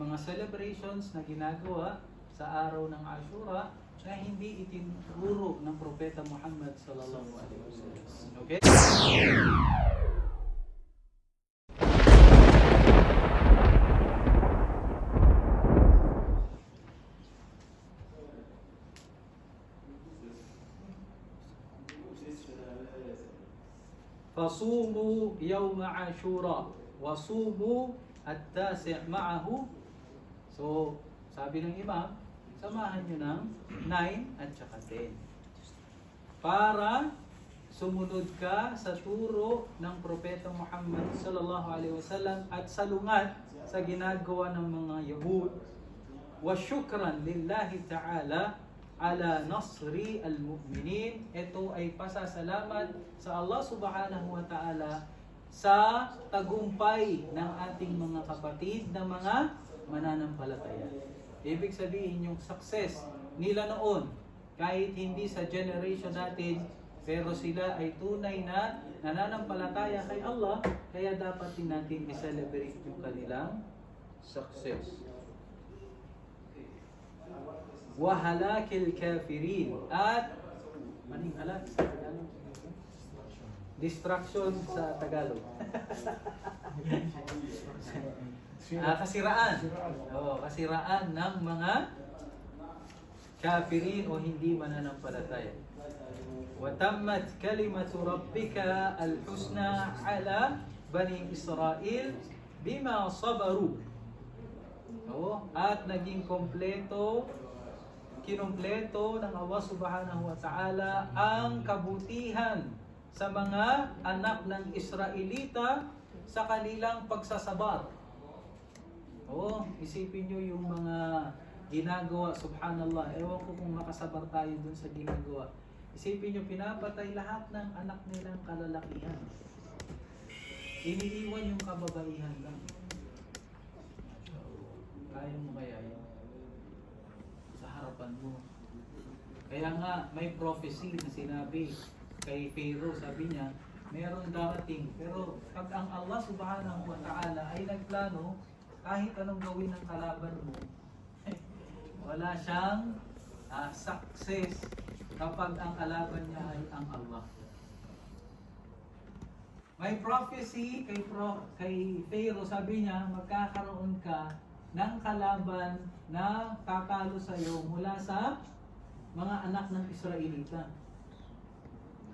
mga celebrations na ginagawa sa araw ng Ashura na hindi itinuro ng Propeta Muhammad sallallahu alaihi wasallam. Okay? فصوموا يوم عاشوراء وصوموا التاسع معه So, sabi ng imam, samahan nyo ng 9 at saka 10. Para sumunod ka sa turo ng Propeta Muhammad sallallahu alaihi wasallam at salungat sa ginagawa ng mga Yahud wa syukran lillahi ta'ala ala nasri al-mu'minin. Ito ay pasasalamat sa Allah subhanahu wa ta'ala sa tagumpay ng ating mga kapatid na mga mananampalataya. Ibig sabihin yung success nila noon, kahit hindi sa generation natin, pero sila ay tunay na nananampalataya kay Allah, kaya dapat din natin i-celebrate yung kanilang success. Wahalakil kafirin at maning halak sa Tagalog? Distraction sa Tagalog. Ah, kasiraan. Oo, kasiraan ng mga kafirin o hindi mananampalataya. وتمت كلمة ربك الحسنى على بني إسرائيل بما صبروا Oo, at naging kompleto kinumpleto ng Allah subhanahu wa ta'ala ang kabutihan sa mga anak ng Israelita sa kanilang pagsasabat. Oo, isipin nyo yung mga ginagawa, subhanallah. Ewan ko kung makasabar tayo dun sa ginagawa. Isipin nyo, pinapatay lahat ng anak nilang kalalakihan. Iniiwan yung kababaihan lang. Kaya mo kaya yun? Sa harapan mo. Kaya nga, may prophecy na sinabi kay Pharaoh, sabi niya, meron darating. Pero pag ang Allah subhanahu wa ta'ala ay nagplano, kahit anong gawin ng kalaban mo, wala siyang ah, success kapag ang kalaban niya ay ang Allah. May prophecy kay Pro, kay Pharaoh, sabi niya, magkakaroon ka ng kalaban na tatalo sa iyo mula sa mga anak ng Israelita.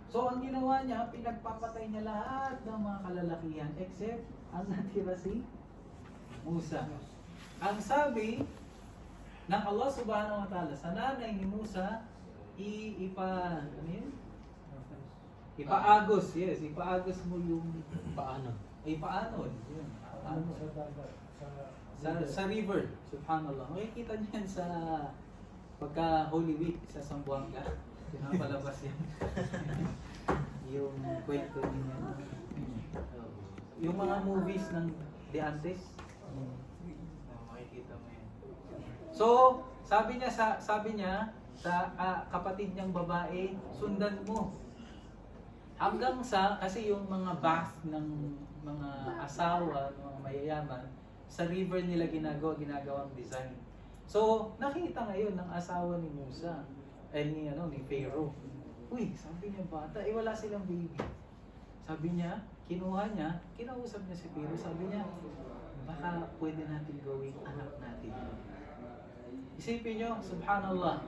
So ang ginawa niya, pinagpapatay niya lahat ng mga kalalakihan except ang natira si Musa. Ang sabi ng Allah subhanahu wa ta'ala sa nanay ni Musa, i ipa, ano yun? Ipaagos, yes, ipaagos mo yung Paano? Ipaanon. Yun. Ano Paano? sa? Sa, river, subhanallah. Makikita niyo yan sa pagka Holy Week sa Sambuanga. Pinapalabas yan. yung kwento niya. Oh. Yung mga movies ng De Antes. Oh, makikita mo yan. So, sabi niya sa sabi niya sa ah, kapatid niyang babae, sundan mo. Hanggang sa kasi yung mga bath ng mga asawa, ng mga mayayaman, sa river nila ginagawa, ginagawang design. So, nakita ngayon ng asawa ni Musa, eh ni, ano, ni Pharaoh. Uy, sabi niya bata, eh wala silang baby. Sabi niya, kinuha niya, kinausap niya si Pharaoh, sabi niya, baka pwede natin gawing anak natin. Isipin niyo, subhanallah,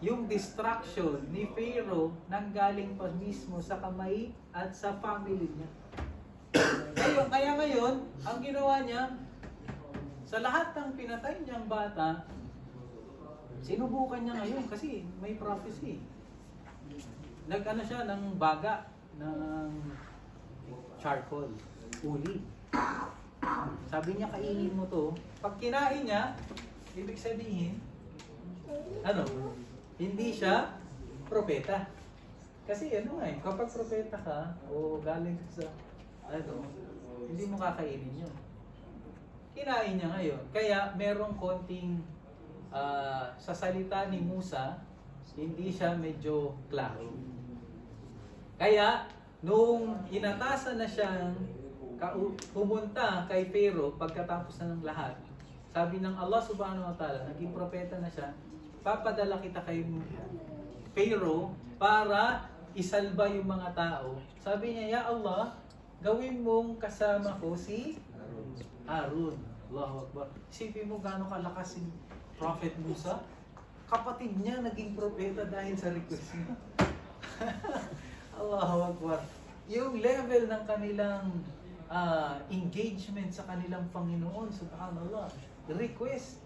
yung destruction ni Pharaoh nanggaling pa mismo sa kamay at sa family niya. Ngayon, kaya ngayon, ang ginawa niya, sa lahat ng pinatay niyang bata, sinubukan niya ngayon kasi may prophecy. Nag-ano siya ng baga, ng charcoal, uli. Sabi niya, kainin mo to. Pag kinain niya, ibig sabihin, ano, hindi siya propeta. Kasi ano nga eh, kapag propeta ka, o galing sa, ano, hindi mo kakainin yun. Kinain niya ngayon. Kaya merong konting, ah, sa salita ni Musa, hindi siya medyo klaro. Kaya, nung inatasan na siyang pumunta kay Pharaoh pagkatapos na ng lahat. Sabi ng Allah subhanahu wa ta'ala, naging propeta na siya, papadala kita kay Pharaoh para isalba yung mga tao. Sabi niya, Ya Allah, gawin mong kasama ko si Harun. Allahu Akbar. Isipin mo gaano kalakas Prophet Musa. Kapatid niya naging propeta dahil sa request niya. Allahu Akbar. Yung level ng kanilang ah, engagement sa kanilang Panginoon, subhanallah. Request.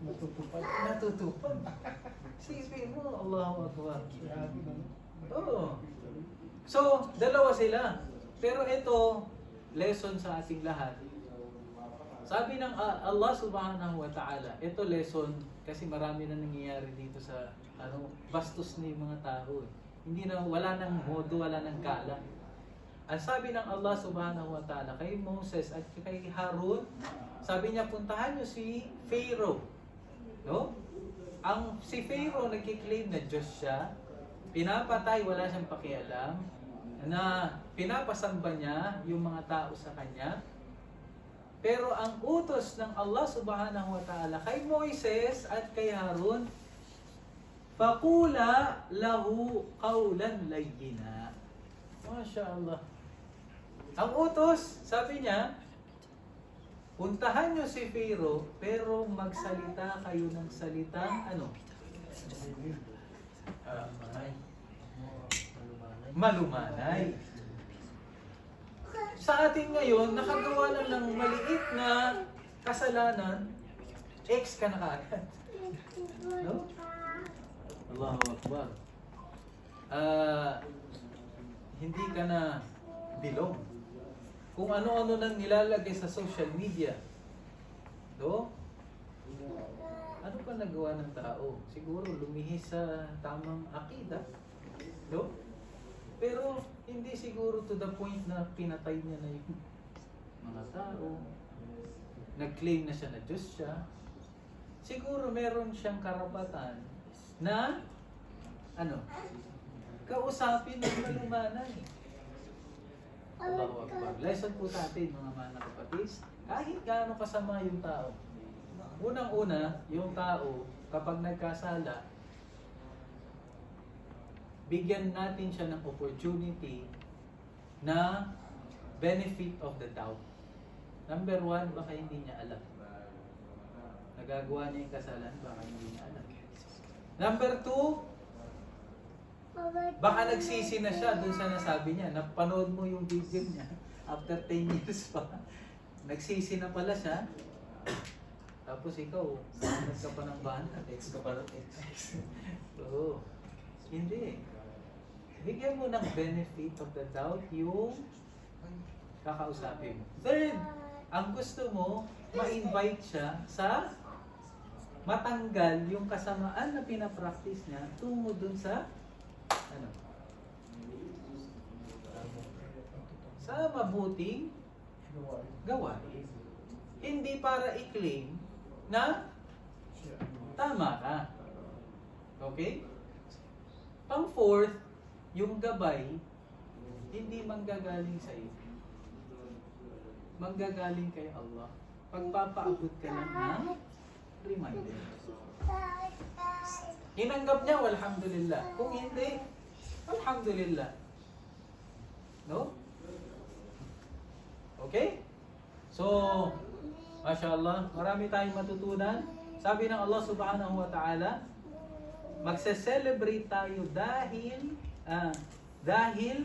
Natutupad. Natutupad. Isipin mo, Allahu Akbar. Oo. So, dalawa sila. Pero ito, lesson sa ating lahat. Sabi ng ah, Allah subhanahu wa ta'ala, ito lesson kasi marami na nangyayari dito sa ano, bastos yung mga tao. eh. Hindi na, wala nang modo, wala nang galang. Ang sabi ng Allah subhanahu wa ta'ala kay Moses at kay Harun, sabi niya puntahan niyo si Pharaoh. No? Ang si Pharaoh nagki-claim na Diyos siya, pinapatay, wala siyang pakialam, na pinapasamba niya yung mga tao sa kanya. Pero ang utos ng Allah subhanahu wa ta'ala kay Moises at kay Harun, Fakula lahu qawlan layyina. Masya Allah. Ang utos, sabi niya, puntahan niyo si Pharaoh, pero magsalita kayo ng salitang ano? Ah, malumanay. Sa atin ngayon, nakagawa lang ng maliit na kasalanan, ex ka na kaagad. No? Allahu Akbar. Ah, hindi ka na bilog. Kung ano-ano nang nilalagay sa social media. Do? Ano pa nagawa ng tao? Siguro lumihis sa tamang akida. Do? Pero hindi siguro to the point na pinatay niya na yung mga tao. Nag-claim na siya na Diyos siya. Siguro meron siyang karapatan na ano? Kausapin ng malumanay. Allahu Akbar. Lesson po sa atin mga mga kapatid. Kahit gaano kasama yung tao. Unang-una, yung tao, kapag nagkasala, bigyan natin siya ng opportunity na benefit of the doubt. Number one, baka hindi niya alam. Nagagawa niya yung kasalanan, baka hindi niya alam. Number two, baka nagsisi na siya dun sa nasabi niya. Napanood mo yung video niya after 10 years pa. Nagsisi na pala siya. Tapos ikaw, banat ka pa ng banat. Ex ka pa ng ex. Oo. Hindi. Bigyan mo ng benefit of the doubt yung kakausapin mo. Third, ang gusto mo, ma-invite siya sa matanggal yung kasamaan na pinapractice niya tungo dun sa ano? Sa mabuting gawain. Hindi para i-claim na tama ka. Okay? Pang fourth, yung gabay, hindi manggagaling sa iyo. Manggagaling kay Allah. Pagpapaabot ka lang ng reminder. Hinanggap niya, walhamdulillah. Kung hindi, alhamdulillah. No? Okay? So, Masya Allah, marami tayong matutunan. Sabi ng Allah subhanahu wa ta'ala, magse-celebrate tayo dahil ah, dahil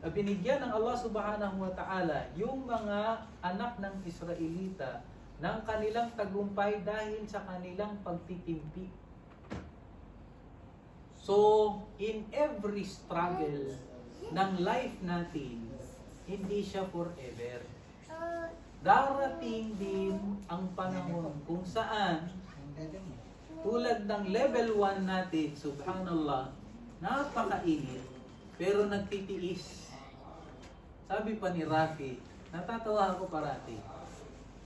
ah, binigyan ng Allah subhanahu wa ta'ala yung mga anak ng Israelita ng kanilang tagumpay dahil sa kanilang pagtitimpi. So, in every struggle ng life natin, hindi siya forever. Darating din ang panahon kung saan tulad ng level 1 natin, subhanallah, napakainit, pero nagtitiis. Sabi pa ni Rafi, natatawa ako parati.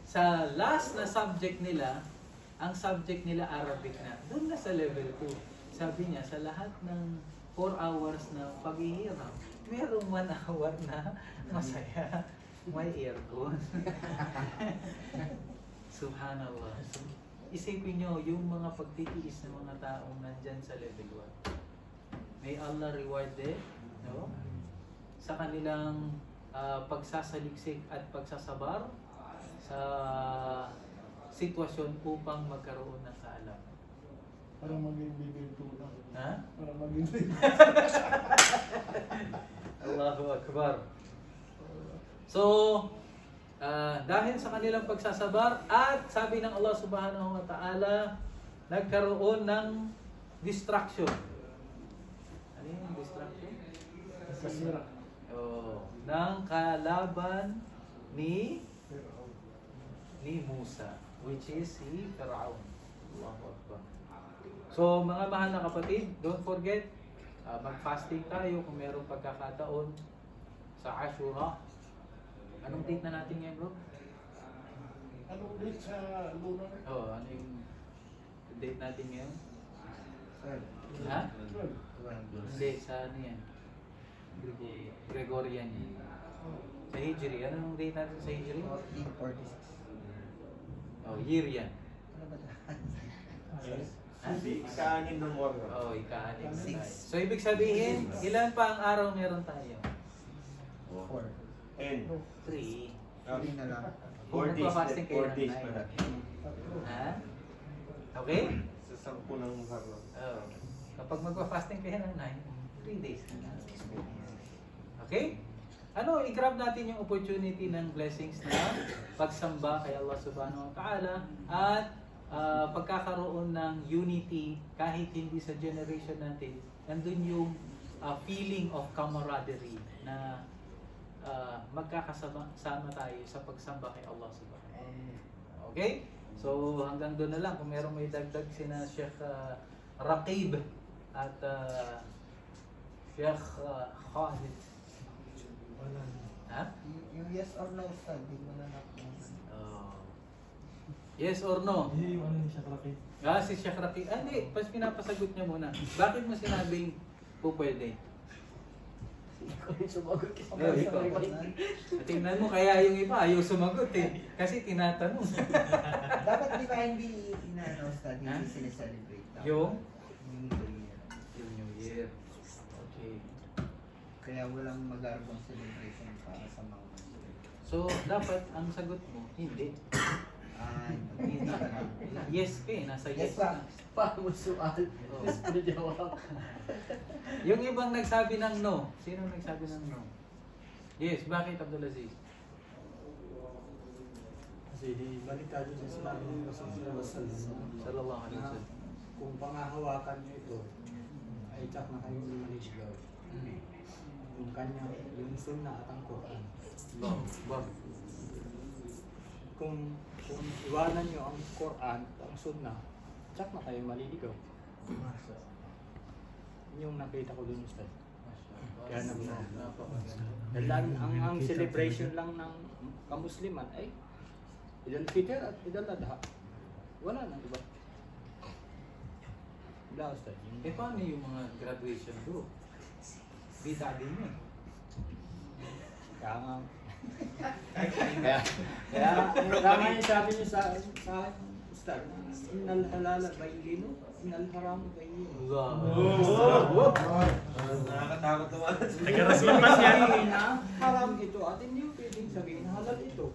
Sa last na subject nila, ang subject nila Arabic na, doon na sa level 2. Sabi niya, sa lahat ng 4 hours na paghihirap, merong one hour na masaya. May aircon. Subhanallah. Isipin nyo, yung mga pagtitiis ng mga taong nandyan sa level 1. May Allah reward them, no? Sa kanilang ah, pagsasaliksik at pagsasabar sa sitwasyon upang magkaroon ng kaalaman. Para maging bibig tulang. Ha? Para maging Allahu Akbar. So, ah, dahil sa kanilang pagsasabar at sabi ng Allah Subhanahu wa Ta'ala, nagkaroon ng distraction. Ano yung distraction? Kasira. Oh, ng kalaban ni ni Musa, which is si Pharaoh. Allahu Akbar. So, mga mahal na kapatid, don't forget, ah, mag-fasting tayo kung mayroong pagkakataon sa Ashura. Anong date na natin ngayon, bro? Anong date sa lunar? Oh, ano yung date natin ngayon? Ha? Hindi, sa ano yan? Gregorian. Sa Hijri. Anong date natin sa Hijri? 1446. Oh, year yan. Ano ba? Ikaanin ng morning. Oh, ika-anim na tayo. So, ibig sabihin, ilan pa ang araw meron tayo? Four. And, Three. Hindi na lang. four days, four days pala. tatlo. Ha? Okay? Sa sampu ng haro. Oh. Kapag magpa-fasting kayo ng 9, 3 days na lang. Okay? Ano, i-grab natin yung opportunity ng blessings na pagsamba kay Allah Subhanahu wa Ta'ala at ah, pagkakaroon ng unity kahit hindi sa generation natin. Nandun yung ah, feeling of camaraderie na ah, magkakasama sama tayo sa pagsamba kay Allah Subhanahu wa Ta'ala. Okay? So hanggang doon na lang kung merong may dagdag sina Sheikh uh, Raqib at uh, Sheikh uh, Khalid. Wala. Ha? Yung yes or no study mo na. Oh. Yes or no? Hindi ano ni Shakraki. Ah, si Sheikh Raqib. Ah, hindi. Pas pinapasagot niya muna. Bakit mo sinabing po pwede? Ikaw yung sumagot kasi ikaw. Tingnan mo, kaya yung iba ayaw sumagot eh. Kasi tinatanong. Dapat di ba hindi inaano study, Ha? hindi sineselebrate? Dapat Yung? Yung New Year. Yung New Year. Okay. Kaya walang magarbong celebration para sa mga Muslim. So, dapat ang sagot mo, hindi. Ay, hindi ka lang. Yes ka eh, nasa yes, Yes pa. na. Paano mo sual? Yes, pinajawab. Yung ibang nagsabi ng no, sino nagsabi ng no? Yes, bakit Abdulaziz? Kasi di balik tayo sa sinabi ng Rasulullah sallallahu Sallallahu alaihi wasallam. kung pangahawakan niyo ito, ay tsak na kayo malisigaw. Yung kanya, yung sunnah at ang Quran. Kung, kung iwanan niyo ang Quran at ang sunnah, tsak na kayo maliligaw. Yun yung nakita ko dun sa Kaya nag Dahil ang, ang, ang celebration lang ng kamusliman ay Idul Fitr at Idul Adha. Wala na, di ba? Wala, Ustad. Yung- Eh paano yung mga graduation bro? Bita din eh. Kaya nga. kaya, kaya, kaya nga yung sabi niyo sa, sa Ustad, Innal halala bayyinu, innal haram bayyinu. Allah. Nakakatakot naman. Nagkarasin pa siya. na haram ito at hindi pwedeng sabihin halal ito.